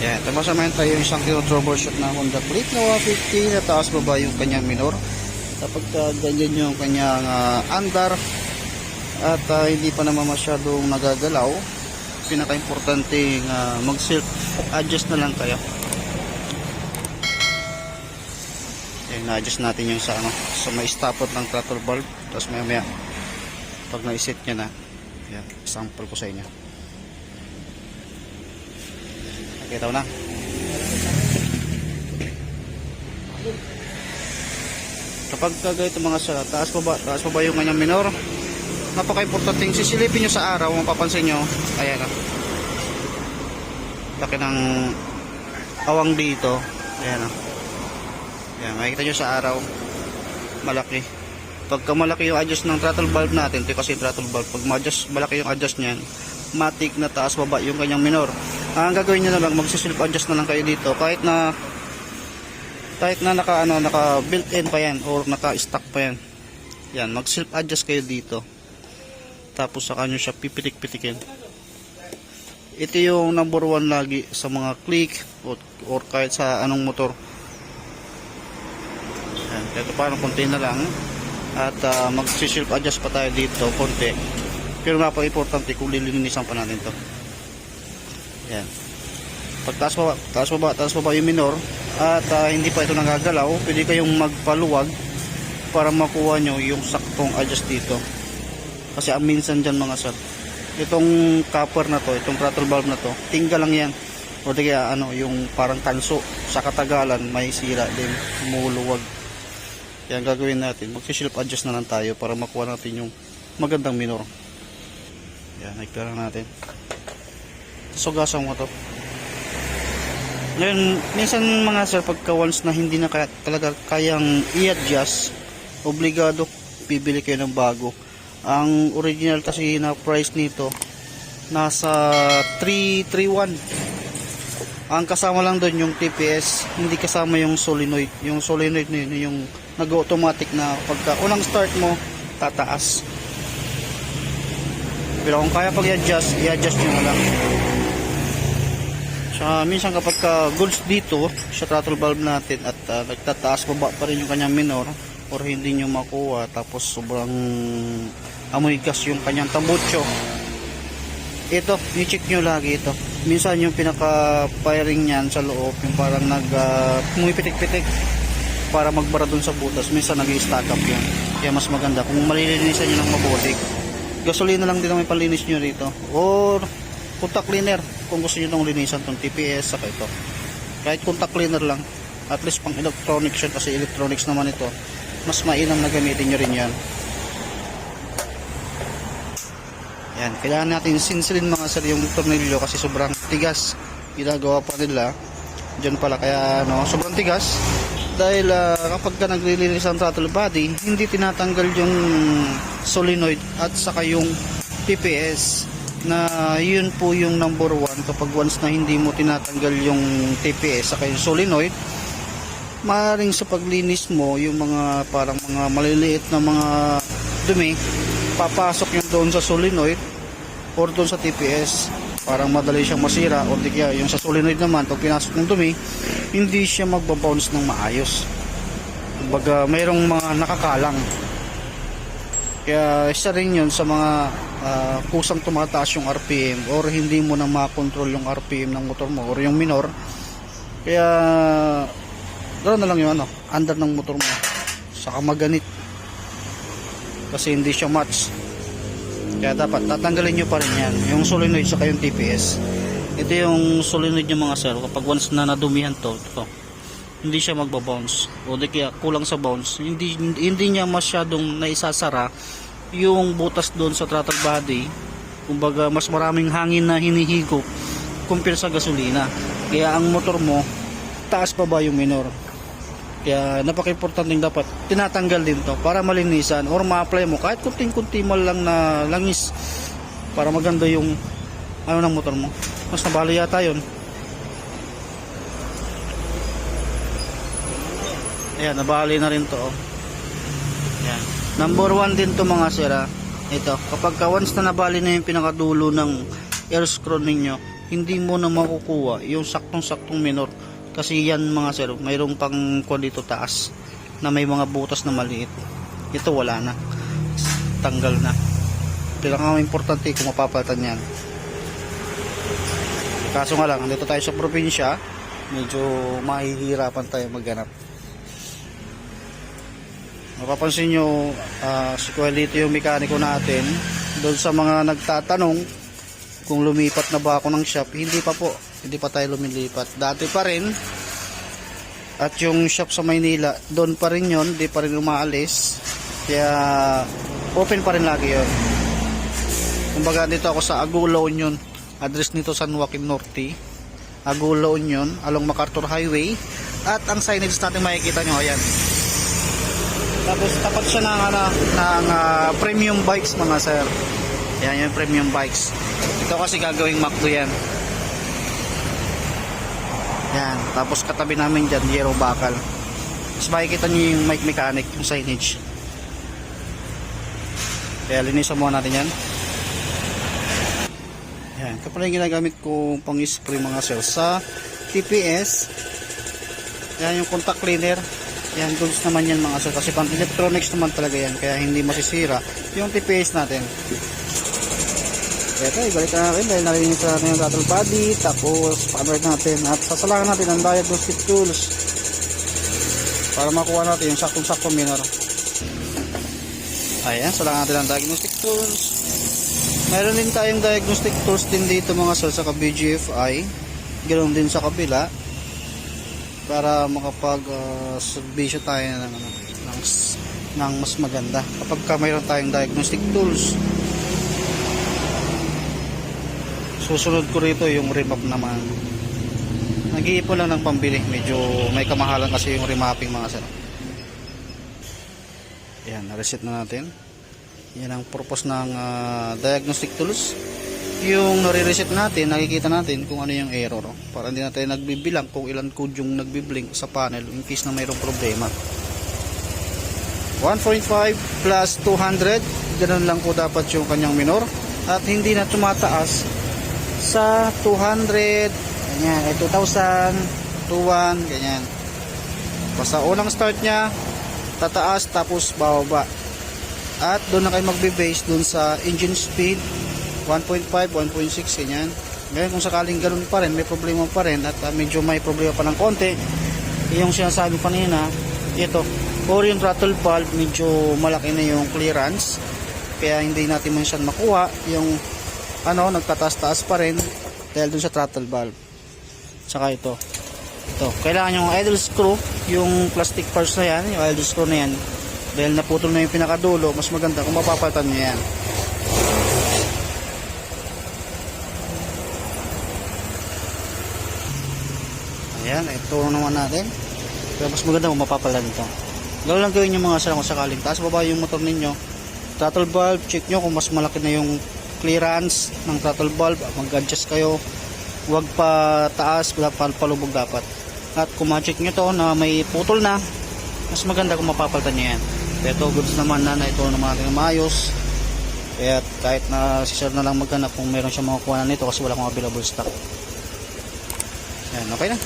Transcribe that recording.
Yan, tapos naman tayo yung isang troubleshoot na Honda Click na 150 na taas baba yung kanyang minor. Kapag uh, ganyan yung kanyang ah, andar at ah, hindi pa naman masyadong nagagalaw, pinaka-importante uh, mag-self adjust na lang kayo. Yan, na-adjust natin yung sa ano, sa may stopper ng throttle valve. Tapos maya maya, pag na-set nyo na, yan, sample ko sa inyo. Nakita ko na. Kapag kagaya mga sa taas pa ba, taas pa ba yung kanyang minor? Napaka-importante yung sisilipin nyo sa araw, mapapansin nyo, ayan na. Laki ng awang dito, ayan na. Ayan, makikita nyo sa araw, malaki. Pagka malaki yung adjust ng throttle valve natin, ito kasi throttle valve, pag malaki yung adjust niyan, matik na taas baba yung kanyang minor. Ang gagawin nyo na lang, magsiself adjust na lang kayo dito, kahit na kahit na naka ano naka built in pa yan or naka stock pa yan. Yan mag self adjust kayo dito. Tapos saka nyo siya pipitik-pitikin. Ito yung number one lagi sa mga click or, or kahit sa anong motor. Yan ito parang konti na lang. At uh, mag self adjust pa tayo dito konti pero napaka-importante kung lilinisan pa natin to yan pag taas baba, taas baba, taas baba yung minor at ah, hindi pa ito nagagalaw, pwede kayong magpaluwag para makuha nyo yung saktong adjust dito. Kasi ang minsan dyan mga sir, itong copper na to, itong throttle valve na to, tingga lang yan. O di kaya ano, yung parang tanso sa katagalan may sira din, lumuluwag. Kaya ang gagawin natin, mag-self adjust na lang tayo para makuha natin yung magandang minor. Yan, nagpira natin. Sugasan mo to. Ngayon, minsan mga sir, pagka once na hindi na kaya, talaga kayang i-adjust, obligado bibili kayo ng bago. Ang original kasi na price nito, nasa 331. Ang kasama lang doon yung TPS, hindi kasama yung solenoid. Yung solenoid na yun, yung nag-automatic na pagka unang start mo, tataas. Pero kung kaya pag i-adjust, i-adjust nyo na lang. Sa minsan kapag ka goods dito sa throttle valve natin at uh, nagtataas baba pa rin yung kanyang minor or hindi nyo makuha tapos sobrang amoy gas yung kanyang tambucho. Ito, i-check nyo lagi ito. Minsan yung pinaka firing niyan sa loob yung parang nag uh, pumipitik-pitik para magbara dun sa butas minsan nag stack up yan kaya mas maganda kung malilinisan nyo ng mabuti gasolina lang din ang may palinis nyo rito. Or contact cleaner kung gusto nyo nung linisan tong TPS saka ito. Kahit contact cleaner lang at least pang electronics yun kasi electronics naman ito mas mainam na gamitin nyo rin yan. Yan kailangan natin sinsilin mga sir yung tornilyo kasi sobrang tigas. Ginagawa pa nila dyan pala kaya ano sobrang tigas dahil ah, kapag ka naglilinis ang throttle body hindi tinatanggal yung solenoid at saka yung TPS na yun po yung number one. Kapag once na hindi mo tinatanggal yung TPS saka yung solenoid maaaring sa paglinis mo yung mga parang mga maliliit na mga dumi papasok yung doon sa solenoid or doon sa TPS parang madali siyang masira. O di kaya yung sa solenoid naman pag pinasok ng dumi hindi siya magbabounce ng maayos. Kumbaga mayroong mga nakakalang. Kaya isa rin yun sa mga ah, kusang tumataas yung RPM or hindi mo na makontrol yung RPM ng motor mo or yung minor. Kaya ganoon na lang yung ano under ng motor mo. Saka maganit. Kasi hindi siya match kaya dapat tatanggalin nyo pa rin yan. Yung solenoid saka yung TPS ito yung solenoid yung mga sir. Kapag once na nadumihan to ito, hindi siya magbabounce. O di kaya kulang sa bounce. Hindi, hindi niya masyadong naisasara yung butas doon sa throttle body. Kumbaga mas maraming hangin na hinihigop compare sa gasolina. Kaya ang motor mo taas pa ba yung minor kaya napaka-importante dapat tinatanggal din to para malinisan or ma-apply mo kahit kunting-kunti man lang na langis para maganda yung ano ng motor mo mas nabali yata yun ayan nabali na rin to oh. ayan number one din to mga sira ito kapag ka once na nabali na yung pinakadulo ng air screw ninyo hindi mo na makukuha yung saktong-saktong minor. Kasi yan mga sir, mayroong pang kwan dito taas na may mga butas na maliit. Ito wala na. Tanggal na. Pinaka importante kung mapapalitan yan. Kaso nga lang, dito tayo sa probinsya, medyo mahihirapan tayo magganap. Mapapansin nyo, uh, si Kuelito yung mekaniko natin, doon sa mga nagtatanong kung lumipat na ba ako ng shop, hindi pa po, hindi pa tayo lumilipat. Dati pa rin, at yung shop sa Maynila, doon pa rin yon, di pa rin umaalis. Kaya, open pa rin lagi yon. Kumbaga dito ako sa Agulo Union, address nito San Joaquin Norte, Agulo Union, along MacArthur Highway, at ang signage natin makikita nyo, ayan. Tapos tapat siya ng, ano, ng ah, premium bikes mga sir. Yan yung premium bikes. Ito kasi gagawing McDo yan. Yan. Tapos katabi namin dyan, Yero Bakal. Tapos makikita nyo yung mic mechanic, yung signage. Kaya linisan muna natin yan. Yan. Ito pala yung ginagamit ko pang spray mga sir. Sa TPS, yan yung contact cleaner. Yan, goods naman yan mga sir. Kasi pang electronics naman talaga yan. Kaya hindi masisira yung TPS natin. Ito, ibalik na natin dahil narinig sa natin yung throttle body. Tapos, pa-alert natin. At sasalangan natin ang diagnostic tools. Para makuha natin yung saktong-saktong minor. Ayan, salangan natin ang diagnostic tools. Meron din tayong diagnostic tools din dito mga sir sa BGFI. Ganoon din sa kabila para makapag uh, servisyo tayo ng, ng, ng mas maganda kapag ka mayroon tayong diagnostic tools susunod ko rito yung remap naman nag-iipon lang ng pambili medyo may kamahalan kasi yung remapping mga sir yan na-reset na natin yan ang purpose ng uh, diagnostic tools yung nare-reset natin, nakikita natin kung ano yung error. oh. Para hindi natin nagbibilang kung ilan code yung nagbiblink sa panel in case na mayroong problema. 1.5 plus 200, ganun lang po dapat yung kanyang minor. At hindi na tumataas sa 200, ganyan, eh, 2,000, 2,1, ganyan. Basta unang start niya, tataas tapos bababa. At doon na kayo magbe-base doon sa engine speed 1.5, 1.6 ganyan. Ngayon kung sakaling ganun pa rin, may problema pa rin at uh, medyo may problema pa ng konti, yung sinasabi kanina, ito, or yung throttle valve, medyo malaki na yung clearance, kaya hindi natin minsan makuha yung ano, nagtataas-taas pa rin dahil dun sa throttle valve. Saka ito. Ito, kailangan yung idle screw, yung plastic parts na yan, yung idle screw na yan, dahil naputol na yung pinakadulo, mas maganda kung mapapalitan nyo yan. Ayan, ito naman natin. Pero mas maganda kung mapapalan ito. Gawin lang gawin yung mga sarang sakaling taas baba yung motor ninyo. Throttle valve, check nyo kung mas malaki na yung clearance ng throttle valve. Mag-adjust kayo. Huwag pa taas, wala pa palubog dapat. At kung ma-check nyo to na may putol na, mas maganda kung mapapalitan nyo yan. Ito, goods naman na, na ito naman natin maayos. Kaya kahit na si sir na lang maghanap kung meron siya mga kuha nito kasi wala akong available stock. Yan, okay na.